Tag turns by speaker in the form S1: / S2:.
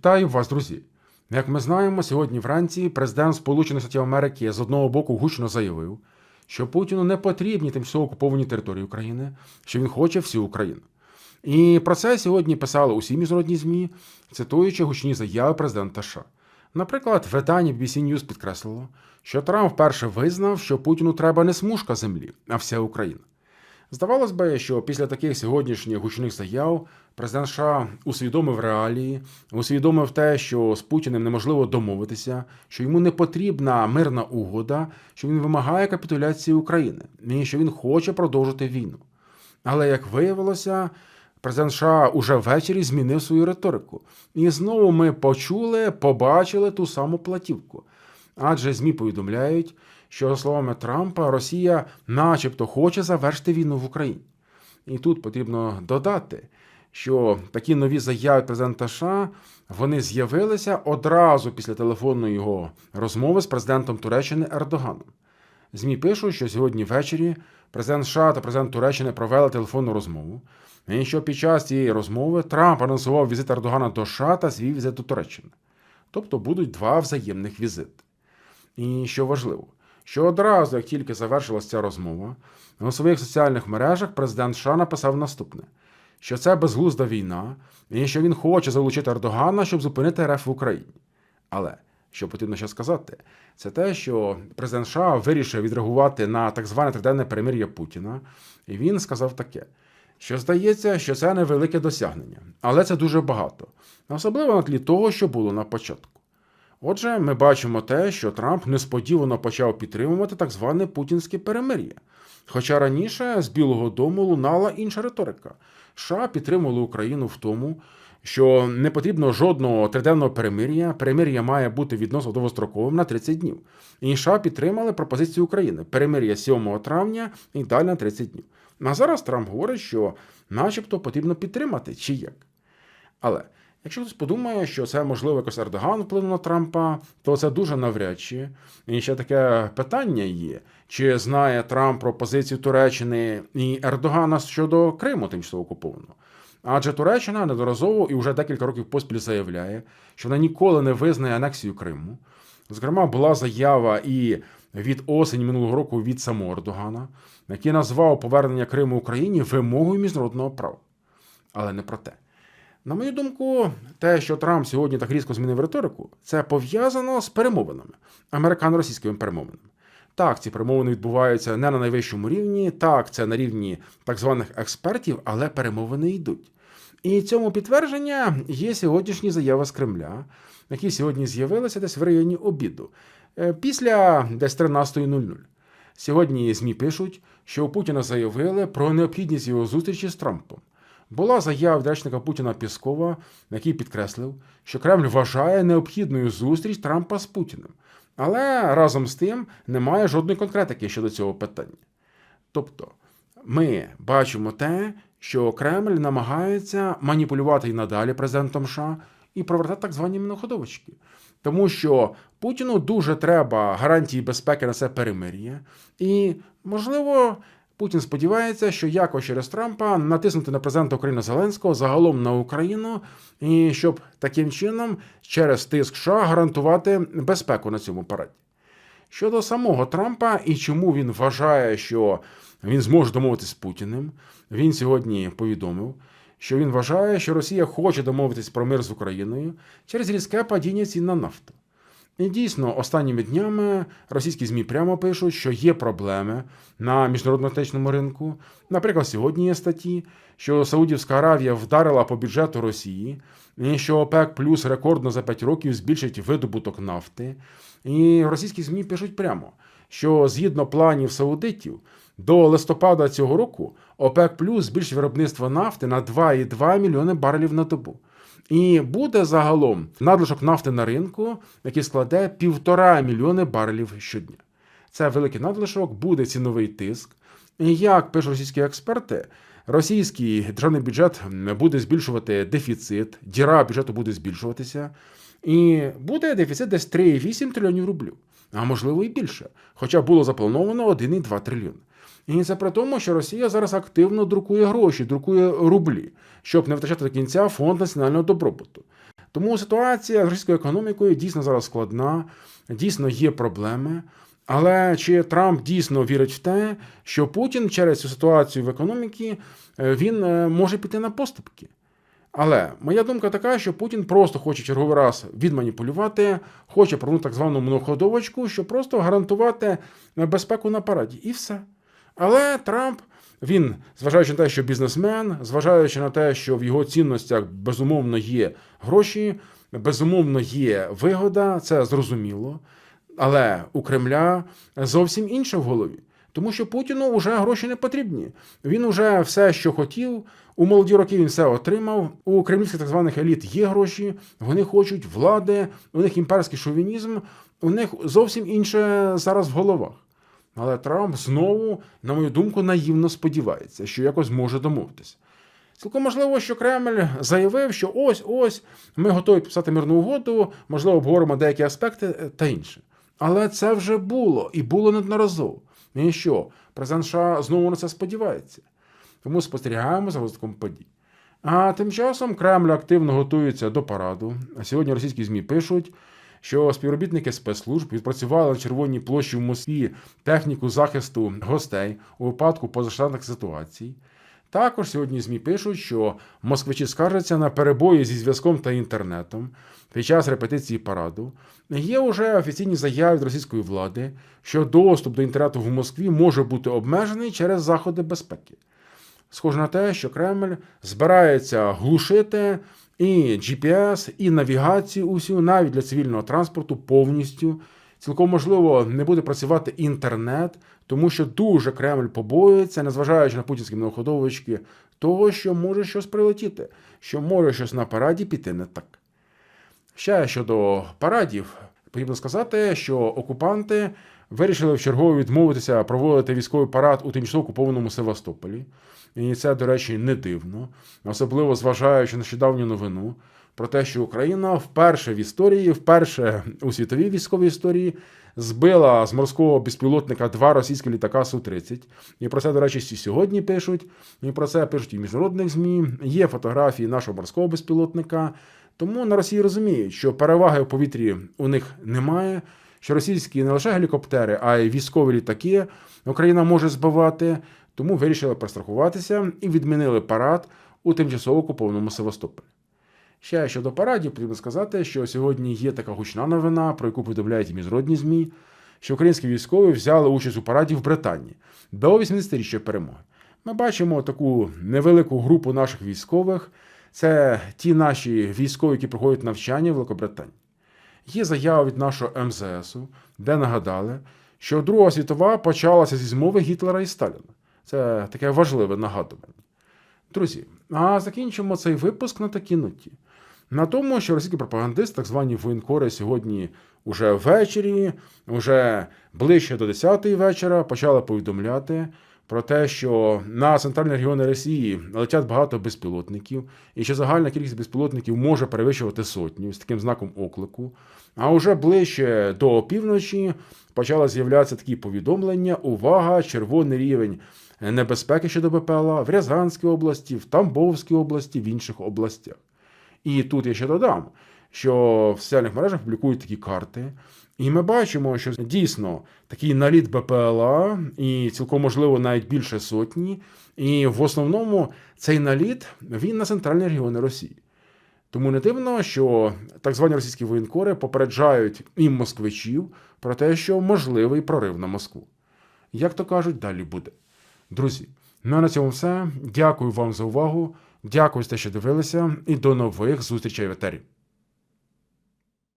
S1: Вітаю вас, друзі! Як ми знаємо, сьогодні вранці президент Сполучених Штатів Америки з одного боку гучно заявив, що Путіну не потрібні тимчасово окуповані території України, що він хоче всю Україну. І про це сьогодні писали усі міжнародні ЗМІ, цитуючи гучні заяви президента США. Наприклад, видання BBC News підкреслило, що Трамп вперше визнав, що Путіну треба не смужка землі, а вся Україна. Здавалось би, що після таких сьогоднішніх гучних заяв президент США усвідомив реалії, усвідомив те, що з Путіним неможливо домовитися, що йому не потрібна мирна угода, що він вимагає капітуляції України і що він хоче продовжити війну. Але як виявилося, президент США уже ввечері змінив свою риторику. І знову ми почули, побачили ту саму платівку. Адже ЗМІ повідомляють, що, за словами Трампа, Росія начебто хоче завершити війну в Україні. І тут потрібно додати, що такі нові заяви президента США вони з'явилися одразу після телефонної його розмови з президентом Туреччини Ердоганом. ЗМІ пишуть, що сьогодні ввечері президент США та президент Туреччини провели телефонну розмову, і що під час цієї розмови Трамп анонсував візит Ердогана до США та свій візит до Туреччини. Тобто будуть два взаємних візити. І що важливо, що одразу, як тільки завершилася ця розмова, у своїх соціальних мережах президент США написав наступне: що це безглузда війна, і що він хоче залучити Ердогана, щоб зупинити РФ в Україні. Але що потрібно ще сказати, це те, що президент США вирішив відреагувати на так зване триденне перемир'я Путіна, і він сказав таке. Що здається, що це невелике досягнення, але це дуже багато, особливо на тлі того, що було на початку. Отже, ми бачимо те, що Трамп несподівано почав підтримувати так зване путінське перемир'я. Хоча раніше з Білого Дому лунала інша риторика. США підтримували Україну в тому, що не потрібно жодного триденного перемир'я. Перемир'я має бути відносно довгостроковим на 30 днів. І США підтримали пропозицію України перемир'я 7 травня і далі на 30 днів. А зараз Трамп говорить, що начебто потрібно підтримати чи як. Але якщо хтось подумає, що це можливо якось Ердоган вплинув на Трампа, то це дуже навряд чи. І ще таке питання є: чи знає Трамп про позицію Туреччини і Ердогана щодо Криму тимчасово окупованого? Адже Туреччина неодноразово і вже декілька років поспіль заявляє, що вона ніколи не визнає анексію Криму. Зокрема, була заява і від осені минулого року від самого Ердогана, який назвав повернення Криму Україні вимогою міжнародного права. Але не про те. На мою думку, те, що Трамп сьогодні так різко змінив риторику, це пов'язано з перемовинами, американо-російськими перемовинами. Так, ці перемовини відбуваються не на найвищому рівні, так, це на рівні так званих експертів, але перемовини йдуть. І цьому підтвердження є сьогоднішні заяви з Кремля, які сьогодні з'явилися десь в районі обіду, е, після десь 13.00. Сьогодні ЗМІ пишуть, що у Путіна заявили про необхідність його зустрічі з Трампом. Була заява речника Путіна Піскова, який підкреслив, що Кремль вважає необхідною зустріч Трампа з Путіним. Але разом з тим немає жодної конкретики щодо цього питання. Тобто, ми бачимо те, що Кремль намагається маніпулювати і надалі президентом США і провертати так звані міноходовочки. Тому що Путіну дуже треба гарантії безпеки на це перемир'я, і, можливо, Путін сподівається, що якось через Трампа натиснути на президента України Зеленського загалом на Україну, і щоб таким чином через тиск США гарантувати безпеку на цьому параді. Щодо самого Трампа і чому він вважає, що він зможе домовитися з Путіним, він сьогодні повідомив, що він вважає, що Росія хоче домовитись про мир з Україною через різке падіння цін на нафту. Дійсно, останніми днями російські ЗМІ прямо пишуть, що є проблеми на міжнародно-технічному ринку. Наприклад, сьогодні є статті, що Саудівська Аравія вдарила по бюджету Росії, і що ОПЕК плюс рекордно за 5 років збільшить видобуток нафти. І російські ЗМІ пишуть прямо, що згідно планів саудитів, до листопада цього року ОПЕК плюс збільшить виробництво нафти на 2,2 мільйони барелів на добу. І буде загалом надлишок нафти на ринку, який складе півтора мільйони барелів щодня. Це великий надлишок, буде ціновий тиск. Як пишуть російські експерти, російський державний бюджет буде збільшувати дефіцит, діра бюджету буде збільшуватися, і буде дефіцит десь 3,8 трильйонів рублів, а можливо і більше. Хоча було заплановано 1,2 трильйони. І це при тому, що Росія зараз активно друкує гроші, друкує рублі, щоб не втрачати до кінця фонд національного добробуту. Тому ситуація з російською економікою дійсно зараз складна, дійсно є проблеми. Але чи Трамп дійсно вірить в те, що Путін через цю ситуацію в економіці е, він е, може піти на поступки? Але моя думка така, що Путін просто хоче черговий раз відманіпулювати, хоче провернути так звану многоходовочку, щоб просто гарантувати безпеку на параді. І все. Але Трамп, він, зважаючи на те, що бізнесмен, зважаючи на те, що в його цінностях безумовно є гроші, безумовно є вигода, це зрозуміло. Але у Кремля зовсім інше в голові. Тому що Путіну вже гроші не потрібні. Він уже все, що хотів, у молоді роки він все отримав. У кремлівських так званих еліт є гроші, вони хочуть влади, у них імперський шовінізм, у них зовсім інше зараз в головах. Але Трамп знову, на мою думку, наївно сподівається, що якось може домовитися. Цілком можливо, що Кремль заявив, що ось ось ми готові підписати мирну угоду, можливо, обговоримо деякі аспекти е, та інше. Але це вже було і було неодноразово. І що? Президент США знову на це сподівається. Тому спостерігаємо за розвитком подій. А тим часом Кремль активно готується до параду. А сьогодні російські ЗМІ пишуть, що співробітники спецслужб відпрацювали на Червоній площі в Москві техніку захисту гостей у випадку позаштатних ситуацій. Також сьогодні ЗМІ пишуть, що москвичі скаржаться на перебої зі зв'язком та інтернетом під час репетиції параду. Є вже офіційні заяви від російської влади, що доступ до інтернету в Москві може бути обмежений через заходи безпеки. Схоже на те, що Кремль збирається глушити і GPS, і навігацію усю, навіть для цивільного транспорту повністю. Цілком можливо, не буде працювати інтернет, тому що дуже Кремль побоюється, незважаючи на путінські многоходовочки, того, що може щось прилетіти, що може щось на параді піти не так. Ще щодо парадів, потрібно сказати, що окупанти вирішили в чергово відмовитися проводити військовий парад у тимчасово окупованому Севастополі. І це, до речі, не дивно, особливо зважаючи на нещодавню новину про те, що Україна вперше в історії, вперше у світовій військовій історії збила з морського безпілотника два російські літака Су-30. І про це, до речі, сьогодні пишуть. І про це пишуть і в міжнародних ЗМІ. Є фотографії нашого морського безпілотника. Тому на Росії розуміють, що переваги в повітрі у них немає. Що російські не лише гелікоптери, а й військові літаки Україна може збивати, тому вирішили перестрахуватися і відмінили парад у тимчасово окупованому Севастополі. Ще щодо парадів, потрібно сказати, що сьогодні є така гучна новина, про яку повідомляють і міжнародні ЗМІ, що українські військові взяли участь у параді в Британії до 80-річчя перемоги. Ми бачимо таку невелику групу наших військових. Це ті наші військові, які проходять навчання в Великобританії. Є заява від нашого МЗСу, де нагадали, що Друга світова почалася зі змови Гітлера і Сталіна. Це таке важливе нагадування. Друзі, а закінчимо цей випуск на такій ноті. На тому, що російський пропагандист, так звані воєнкори, сьогодні уже ввечері, уже ближче до 10-ї вечора, почали повідомляти про те, що на центральні регіони Росії летять багато безпілотників, і що загальна кількість безпілотників може перевищувати сотню з таким знаком оклику. А вже ближче до півночі почали з'являтися такі повідомлення: увага, червоний рівень небезпеки щодо БПЛА в Рязанській області, в Тамбовській області, в інших областях. І тут я ще додам, що в соціальних мережах публікують такі карти. І ми бачимо, що дійсно такий наліт БПЛА, і цілком можливо навіть більше сотні. І в основному цей наліт він на центральні регіони Росії. Тому не дивно, що так звані російські воєнкори попереджають і москвичів про те, що можливий прорив на Москву. Як то кажуть, далі буде. Друзі, ну а на цьому все. Дякую вам за увагу. Дякую за те, що дивилися, і до нових зустрічей в етері.